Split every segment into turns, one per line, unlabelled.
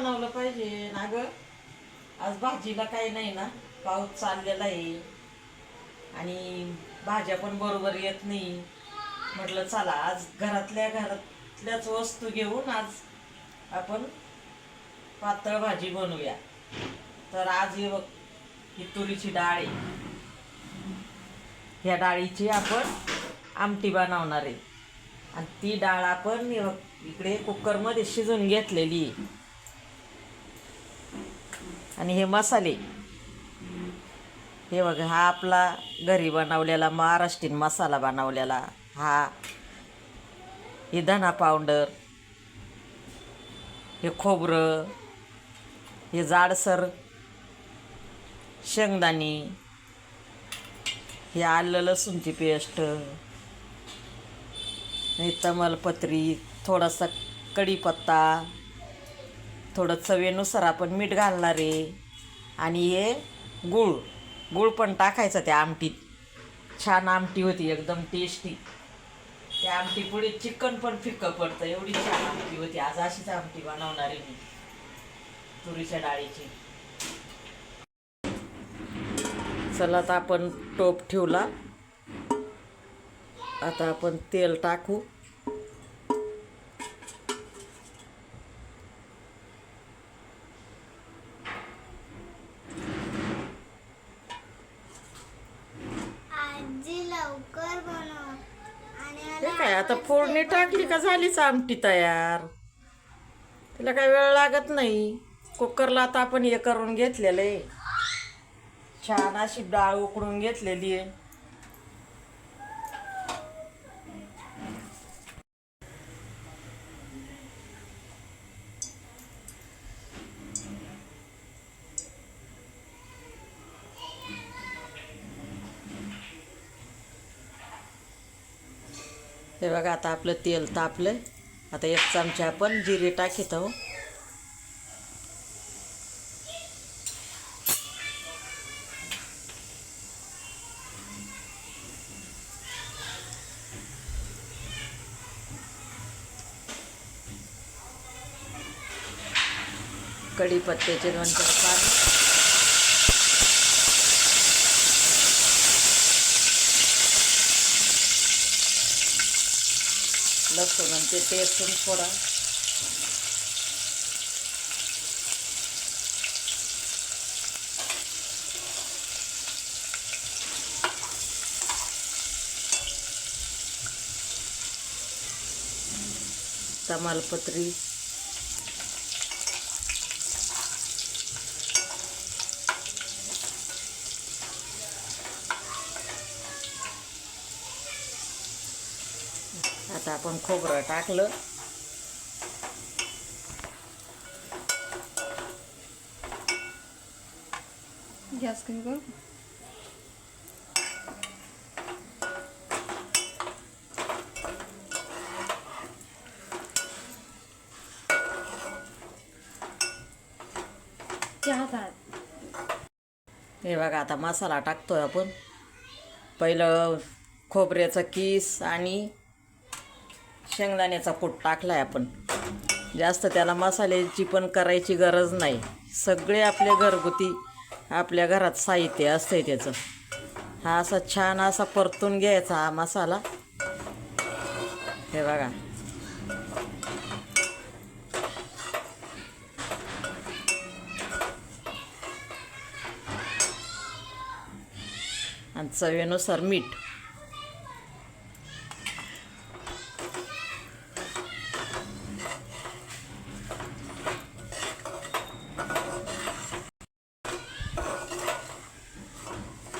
बनवलं पाहिजे ना ग. आज भाजीला काही नाही ना. पाऊस चाललेला आहे. आणि भाज्या पण बरोबर येत नाही. म्हटलं चला आज घरातल्या घरातल्याच वस्तू घेऊन आज आपण पातळ भाजी बनवूया. तर आज हे बघ ही तुरीची डाळ आहे. ह्या डाळीची आपण आमटी बनवणार आहे. आणि ती डाळ आपण इकडे कुकरमध्ये शिजून घेतलेली आहे. आणि हे मसाले. हे बघ हा आपला घरी बनवलेला महाराष्ट्रीयन मसाला बनवलेला हा. हे धना पावडर हे खोबरं हे जाडसर शेंगदाणे हे आलं लसूणची पेस्ट हे तमालपत्री थोडासा कढीपत्ता थोडं चवेनुसार आपण मीठ घालणार आहे. आणि हे गूळ गूळ पण टाकायचं त्या आमटीत. छान आमटी होती एकदम टेस्टी त्या आमटी पुढे चिकन पण फिक्कं पडतं एवढी छान आमटी होती. आज अशीच आमटी बनवणार आहे मी तुरीच्या डाळीची. चला आता आपण टोप ठेवला. आता आपण तेल टाकू
आजी लवकर बनव आणि
हे
मला
काय आता फोडणी टाकली का झालीच आमटी तयार? तिला काय वेळ लागत नाही. कुकरला आता आपण हे करून घेतलेलं आहे. छान अशी डाळ उकडून घेतलेली आहे. हे बघा आता आपलं तेल तापलं आता एक चमचा आपण जिरे टाकीत आहो कढीपत्त्याचे दोन चार पान. लसूण आणि ते टेस्टून थोडा. तमालपत्री आता आपण खोबरं टाकलं.
गॅस कमी करू.
हे बघा आता मसाला टाकतोय आपण. पहिलं खोबऱ्याचा किस आणि शेंगदाण्याचा कूट आहे आपण. जास्त त्याला मसाल्याची पण करायची गरज नाही. सगळे आपले घरगुती आपल्या घरात साहित्य असतं आहे त्याचं. हा असा छान असा परतून घ्यायचा हा मसाला. हे बघा. आणि चवीनुसार मीठ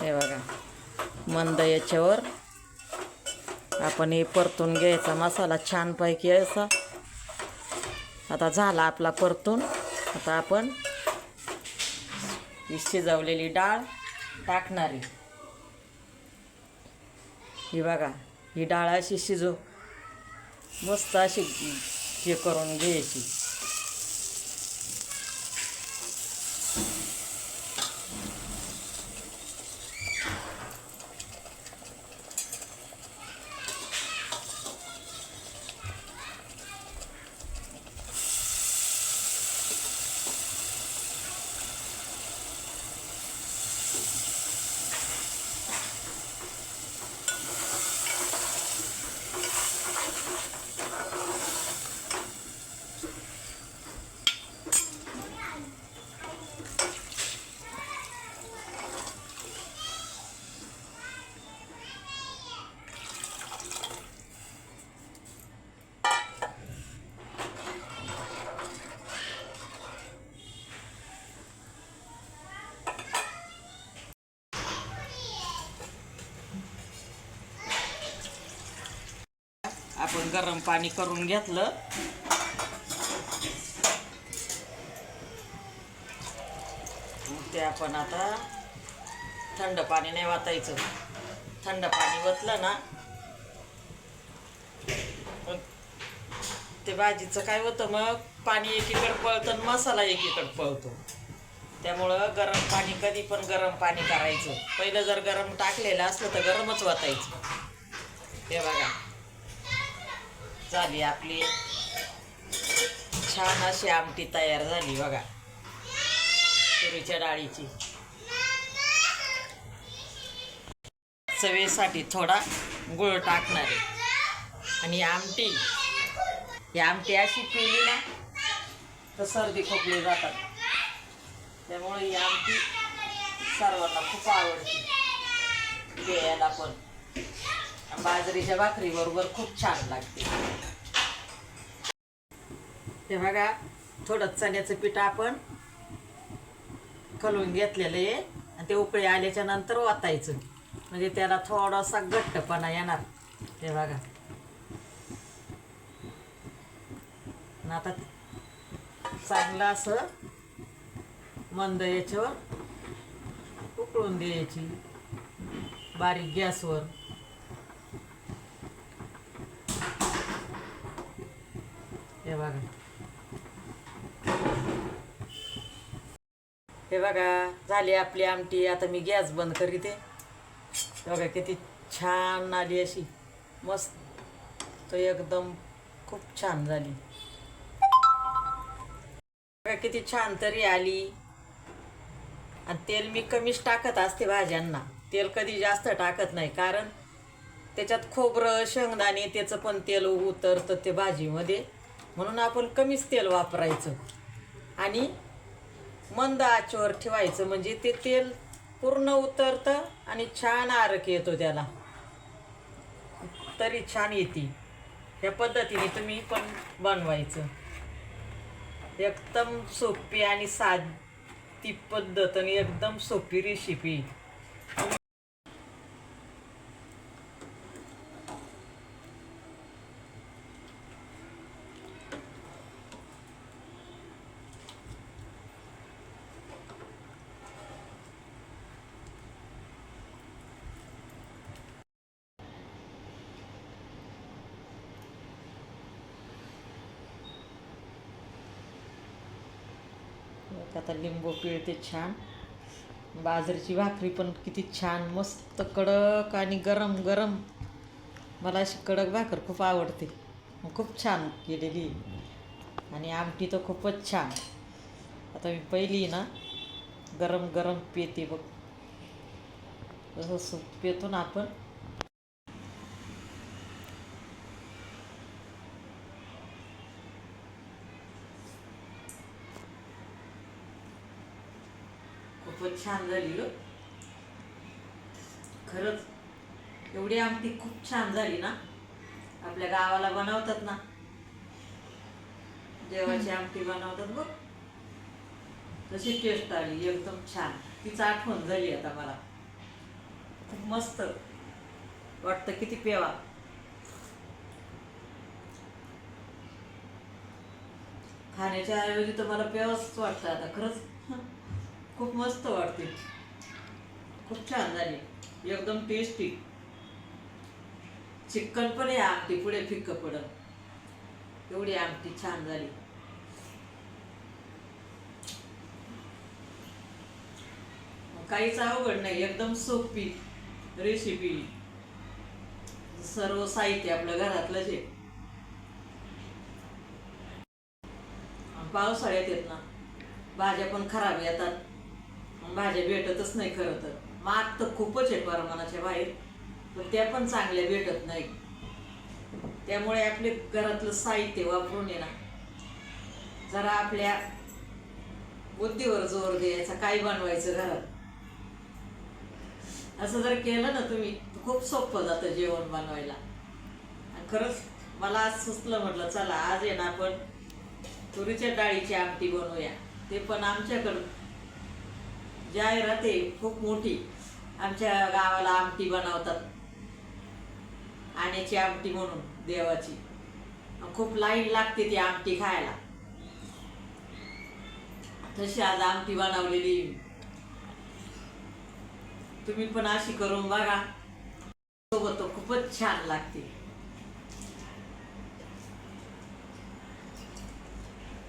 हे बघा. मंद याच्यावर आपण हे परतून घ्यायचा मसाला छानपैकी असा. आता झाला आपला परतून. आता आपण ही शिजवलेली डाळ टाकणारी ही बघा ही डाळ अशी शिजू मस्त अशी हे करून घ्यायची. गरम पाणी करून घेतलं. ते आपण आता थंड पाणी नाही वाचायचं थंड पाणी वतलं ना मग ते भाजीचं काय होतं मग? पाणी एकीकडे पळतं आणि मसाला एकीकडे पळतो. त्यामुळं गरम पाणी कधी पण गरम पाणी करायचं. पहिलं जर गरम टाकलेलं असलं तर गरमच वाचायचं हे बघा. झाली आपली. छान अशी आमटी तयार झाली बघा. तुरीच्या डाळीची. चवेसाठी थोडा गुळ टाकणार आहे. आणि आमटी ही आमटी अशी पिली ना तर सर्दी खोकली जातात. त्यामुळे ही आमटी सर्वांना खूप आवडते. प्यायला पण. बाजरीच्या भाकरी बरोबर खूप छान लागते. हे बघा थोडं चण्याचं पीठ आपण कलवून घेतलेलं आहे. आणि ते उकळी आल्याच्यानंतर वातायचं म्हणजे त्याला थोडासा घट्टपणा येणार. हे बघा. आता चांगलं असं मंद याच्यावर उकळून द्यायची. बारीक गॅसवर. बघा हे बघा झाली आपली आमटी. आता मी गॅस बंद करीते. बघा किती छान आली अशी. मस्त. तो एकदम खूप छान झाली. बघा किती छान तरी आली. आणि तेल मी कमीच टाकत असते भाज्यांना. तेल कधी जास्त टाकत नाही कारण त्याच्यात खोबरं शेंगदाणे त्याचं पण तेल उतरतं ते भाजीमध्ये. म्हणून आपण कमीच तेल वापरायचं. आणि मंद आचेवर ठेवायचं. म्हणजे ते तेल पूर्ण उतरतं आणि छान आरक येतो त्याला. तरी छान येते. ह्या पद्धतीने तुम्ही पण बनवायचं. एकदम सोपी आणि साधी पद्धत आणि एकदम सोपी रेसिपी आता लिंबू पिळते छान. बाजरीची भाकरी पण किती छान मस्त कडक आणि गरम गरम. मला अशी कडक भाकर खूप आवडते. खूप छान केलेली. आणि आमटी तर खूपच छान. आता मी पहिली ना गरम गरम पेते बघ. जसं सूप पेतो ना आपण खूपच छान झाली ग खरंच एवढी आमटी खूप छान झाली ना. आपल्या गावाला बनवतात ना. जेवाची आमटी बनवतात बघ. तशी टेस्ट आली एकदम छान. तिचा आठवण झाली आता मला. खूप मस्त वाटतं किती पेवा. खाण्याच्या ऐवजी तर मला पेवाच वाटतं आता. खरंच खूप मस्त वाटते. खूप छान झाली. एकदम टेस्टी चिकन पण आहे आमटी पुढे फिक्क पडत एवढी आमटी छान झाली. काहीच अवघड नाही एकदम सोपी रेसिपी सर्व साहित्य आपलं घरातलंच आहे. पावसाळ्यात येत ना भाज्या पण खराब येतात. भाज्या भेटतच नाही खरं तर. माग तर खूपच आहे परमानाच्या बाहेर पण त्या पण चांगल्या भेटत नाही. त्यामुळे आपले घरातलं साहित्य वापरून ये ना. जरा आपल्या बुद्धीवर जोर द्यायचा काय बनवायचं घरात? असं जर केलं ना तुम्ही खूप सोपं जातं जेवण बनवायला. आणि खरंच मला आज सुचलं म्हटलं चला आज आहे ना आपण तुरीच्या डाळीची आमटी बनवूया. ते पण आमच्याकडं जाहिरात आहे खूप मोठी. आमच्या गावाला आमटी बनवतात. आण्याची आमटी म्हणून देवाची. खूप लाईन लागते ती आमटी खायला. तशी आज आमटी बनवलेली तुम्ही पण अशी करून बघा. सोबत खूपच छान लागते.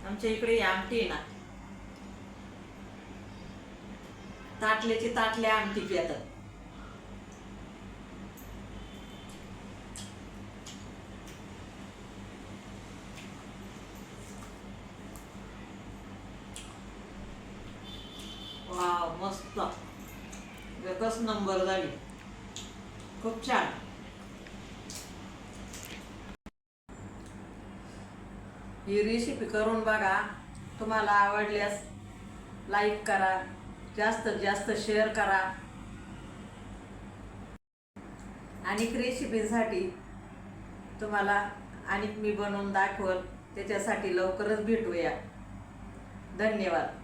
आमच्या इकडे आमटी आहे ना. ताटल्याची ताटल्या आमटी पितात वाव मस्त. एकच नंबर झाली. खूप छान. ही रेसिपी करून बघा. तुम्हाला आवडल्यास लाईक करा. जास्तीत जास्त शेअर करा. आणि रेसिपीसाठी तुम्हाला आणि मी बनवून दाखवल. त्याच्यासाठी लवकरच भेटूया. धन्यवाद.